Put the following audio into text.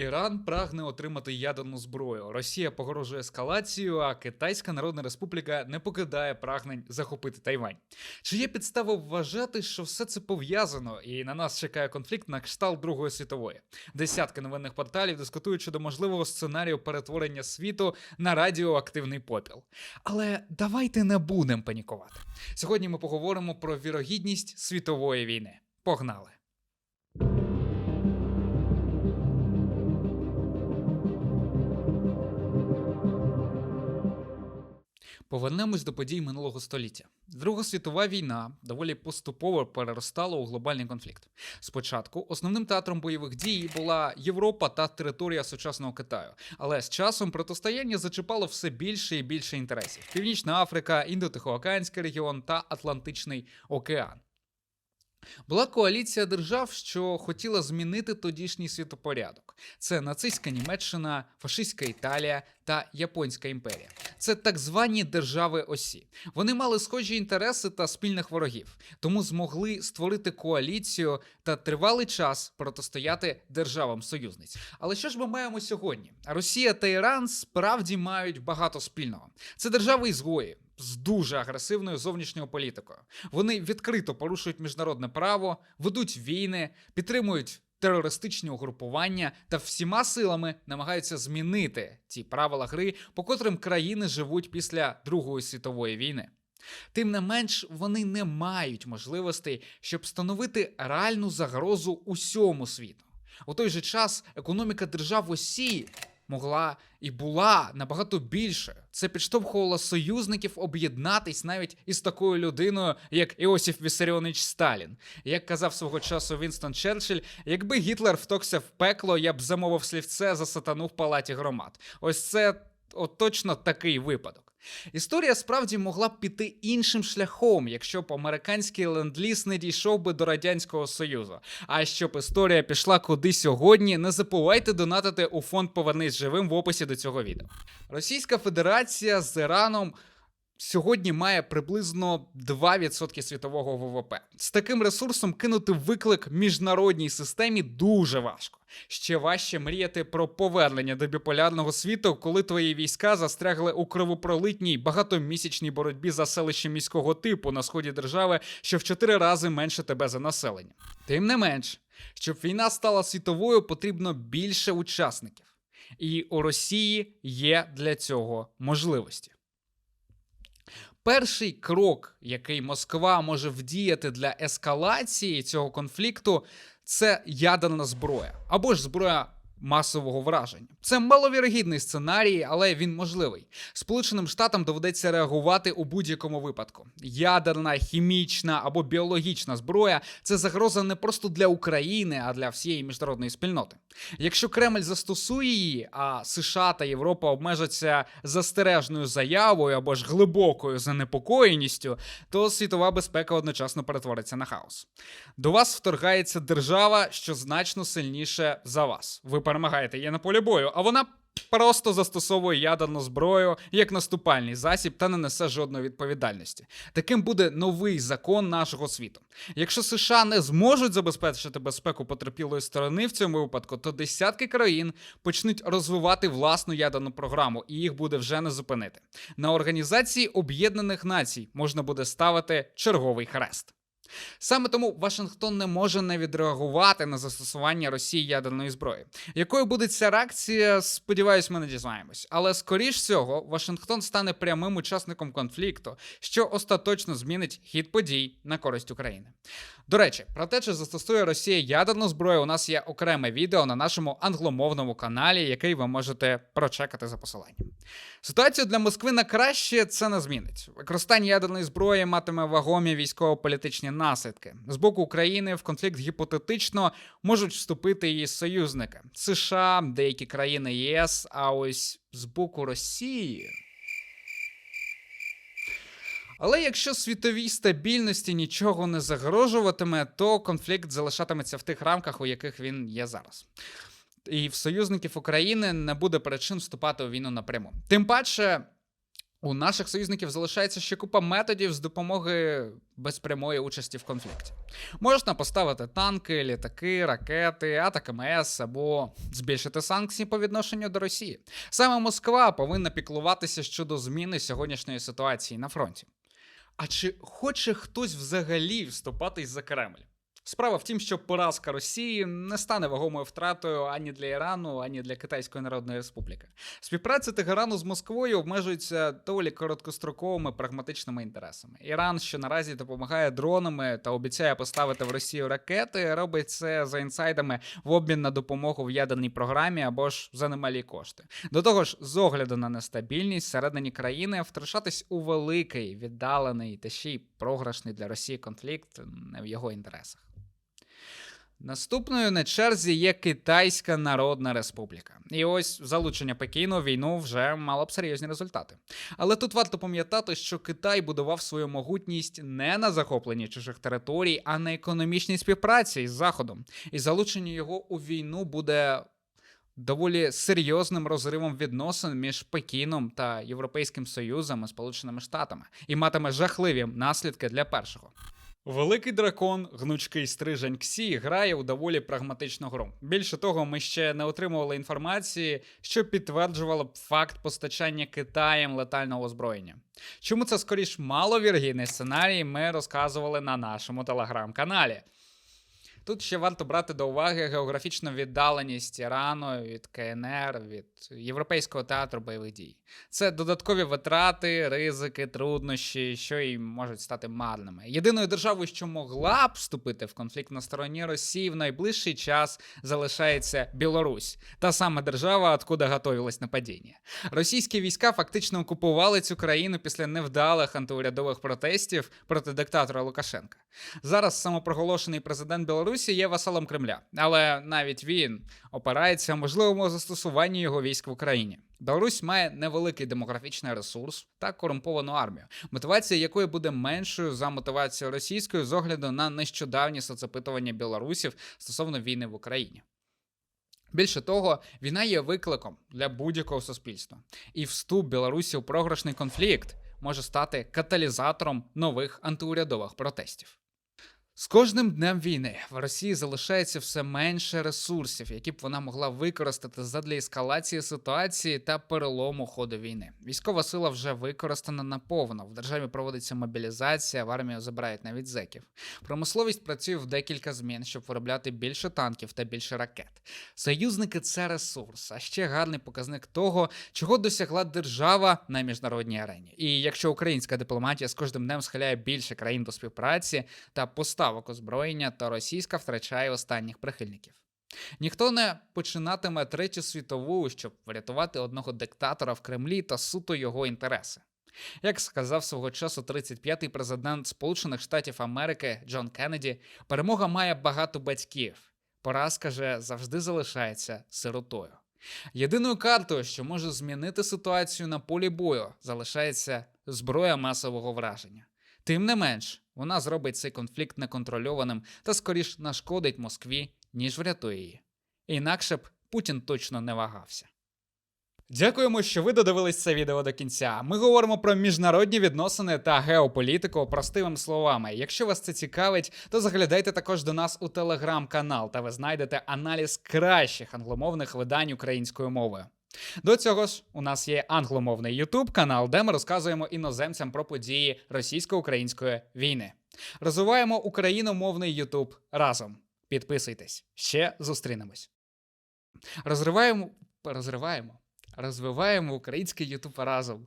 Іран прагне отримати ядерну зброю. Росія погрожує ескалацією, а Китайська Народна Республіка не покидає прагнень захопити Тайвань. Чи є підстава вважати, що все це пов'язано, і на нас чекає конфлікт на кшталт Другої світової? Десятки новинних порталів дискутують щодо можливого сценарію перетворення світу на радіоактивний попіл. Але давайте не будемо панікувати. Сьогодні ми поговоримо про вірогідність світової війни. Погнали! Повернемось до подій минулого століття. Друга світова війна доволі поступово переростала у глобальний конфлікт. Спочатку основним театром бойових дій була Європа та територія сучасного Китаю, але з часом протистояння зачіпало все більше і більше інтересів: Північна Африка, Індотихоокеанський регіон та Атлантичний океан. Була коаліція держав, що хотіла змінити тодішній світопорядок. Це нацистська Німеччина, фашистська Італія та Японська імперія. Це так звані держави осі. Вони мали схожі інтереси та спільних ворогів, тому змогли створити коаліцію та тривалий час протистояти державам союзниць. Але що ж ми маємо сьогодні? Росія та Іран справді мають багато спільного. Це держави ізгої з дуже агресивною зовнішньою політикою. Вони відкрито порушують міжнародне право, ведуть війни, підтримують терористичні угрупування та всіма силами намагаються змінити ті правила гри, по котрим країни живуть після Другої світової війни. Тим не менш, вони не мають можливостей, щоб становити реальну загрозу усьому світу. У той же час економіка держав осі могла і була набагато більше. Це підштовхувало союзників об'єднатись навіть із такою людиною, як Іосиф Вісаріонич Сталін. Як казав свого часу Вінстон Черчилль, якби Гітлер втокся в пекло, я б замовив слівце за сатану в палаті громад. Ось це от точно такий випадок. Історія справді могла б піти іншим шляхом, якщо б американський ленд-ліз не дійшов би до Радянського Союзу. А щоб історія пішла куди сьогодні, не забувайте донатити у фонд Повернись живим в описі до цього відео. Російська Федерація з Іраном. Сьогодні має приблизно 2% світового ВВП. З таким ресурсом кинути виклик міжнародній системі дуже важко. Ще важче мріяти про повернення до біполярного світу, коли твої війська застрягли у кровопролитній багатомісячній боротьбі за селище міського типу на сході держави, що в чотири рази менше тебе за населення. Тим не менш, щоб війна стала світовою, потрібно більше учасників. І у Росії є для цього можливості. Перший крок, який Москва може вдіяти для ескалації цього конфлікту, це ядерна зброя. Або ж зброя масового враження. Це маловірогідний сценарій, але він можливий. Сполученим Штатам доведеться реагувати у будь-якому випадку. Ядерна, хімічна або біологічна зброя це загроза не просто для України, а для всієї міжнародної спільноти. Якщо Кремль застосує її, а США та Європа обмежаться застережною заявою або ж глибокою занепокоєністю, то світова безпека одночасно перетвориться на хаос. До вас вторгається держава, що значно сильніше за вас. Ви перемагаєте її на полі бою, а вона. Просто застосовує ядерну зброю як наступальний засіб та не несе жодної відповідальності. Таким буде новий закон нашого світу. Якщо США не зможуть забезпечити безпеку потерпілої сторони в цьому випадку, то десятки країн почнуть розвивати власну ядерну програму, і їх буде вже не зупинити. На організації Об'єднаних Націй можна буде ставити черговий хрест. Саме тому Вашингтон не може не відреагувати на застосування Росії ядерної зброї. Якою буде ця реакція, сподіваюсь, ми не дізнаємось. Але скоріш всього, Вашингтон стане прямим учасником конфлікту, що остаточно змінить хід подій на користь України. До речі, про те, чи застосує Росія ядерну зброю, у нас є окреме відео на нашому англомовному каналі, який ви можете прочекати за посиланням. Ситуацію для Москви на краще це не змінить. Використання ядерної зброї матиме вагомі військово-політичні наслідки. З боку України в конфлікт гіпотетично можуть вступити її союзники США, деякі країни ЄС, а ось з боку Росії. Але якщо світовій стабільності нічого не загрожуватиме, то конфлікт залишатиметься в тих рамках, у яких він є зараз. І в союзників України не буде причин вступати у війну напряму. Тим паче. У наших союзників залишається ще купа методів з допомоги без прямої участі в конфлікті. Можна поставити танки, літаки, ракети, атаки МС або збільшити санкції по відношенню до Росії. Саме Москва повинна піклуватися щодо зміни сьогоднішньої ситуації на фронті. А чи хоче хтось взагалі вступатись за Кремль? Справа в тім, що поразка Росії не стане вагомою втратою ані для Ірану, ані для Китайської Народної Республіки. Співпраця Тегерану з Москвою обмежується доволі короткостроковими прагматичними інтересами. Іран, що наразі допомагає дронами та обіцяє поставити в Росію ракети, робить це за інсайдами в обмін на допомогу в ядерній програмі або ж за немалі кошти. До того ж, з огляду на нестабільність всередині країни втручатись у великий, віддалений та ще й програшний для Росії конфлікт не в його інтересах. Наступною на черзі є Китайська Народна Республіка. І ось залучення Пекіну війну вже мало б серйозні результати. Але тут варто пам'ятати, що Китай будував свою могутність не на захопленні чужих територій, а на економічній співпраці із Заходом. І залучення його у війну буде. Доволі серйозним розривом відносин між Пекіном та Європейським Союзом і Сполученими Штатами і матиме жахливі наслідки для першого. Великий дракон, гнучкий стрижень Ксі, грає у доволі прагматичну гру. Більше того, ми ще не отримували інформації, що підтверджувало б факт постачання Китаєм летального озброєння. Чому це скоріш маловіргійний сценарій, ми розказували на нашому телеграм-каналі. Тут ще варто брати до уваги географічну віддаленість Ірану від КНР, від Європейського театру бойових дій. Це додаткові витрати, ризики, труднощі, що й можуть стати марними. Єдиною державою, що могла б вступити в конфлікт на стороні Росії в найближчий час залишається Білорусь, та сама держава, откуда готовилось нападіння. Російські війська фактично окупували цю країну після невдалих антиурядових протестів проти диктатора Лукашенка. Зараз самопроголошений президент Білорусі є васалом Кремля, але навіть він опирається можливому застосуванні його військ в Україні. Білорусь має невеликий демографічний ресурс та корумповану армію, мотивація якої буде меншою за мотивацію російською з огляду на нещодавні соцопитування білорусів стосовно війни в Україні. Більше того, війна є викликом для будь-якого суспільства, і вступ Білорусі у програшний конфлікт може стати каталізатором нових антиурядових протестів. З кожним днем війни в Росії залишається все менше ресурсів, які б вона могла використати задля ескалації ситуації та перелому ходу війни. Військова сила вже використана наповно. В державі проводиться мобілізація, в армію забирають навіть зеків. Промисловість працює в декілька змін, щоб виробляти більше танків та більше ракет. Союзники це ресурс, а ще гарний показник того, чого досягла держава на міжнародній арені. І якщо українська дипломатія з кожним днем схиляє більше країн до співпраці та поставок озброєння, то російська втрачає останніх прихильників. Ніхто не починатиме третю світову, щоб врятувати одного диктатора в Кремлі та суто його інтереси. Як сказав свого часу 35-й президент Сполучених Штатів Америки Джон Кеннеді, перемога має багато батьків. Поразка же завжди залишається сиротою. Єдиною картою, що може змінити ситуацію на полі бою, залишається зброя масового враження. Тим не менш, вона зробить цей конфлікт неконтрольованим та скоріш нашкодить Москві, ніж врятує її. Інакше б Путін точно не вагався. Дякуємо, що ви додивились це відео до кінця. Ми говоримо про міжнародні відносини та геополітику простими словами. Якщо вас це цікавить, то заглядайте також до нас у телеграм-канал, та ви знайдете аналіз кращих англомовних видань українською мовою. До цього ж у нас є англомовний YouTube канал, де ми розказуємо іноземцям про події російсько-української війни. Розвиваємо україномовний YouTube разом. Підписуйтесь, ще зустрінемось. Розриваємо, розриваємо, розвиваємо український YouTube разом.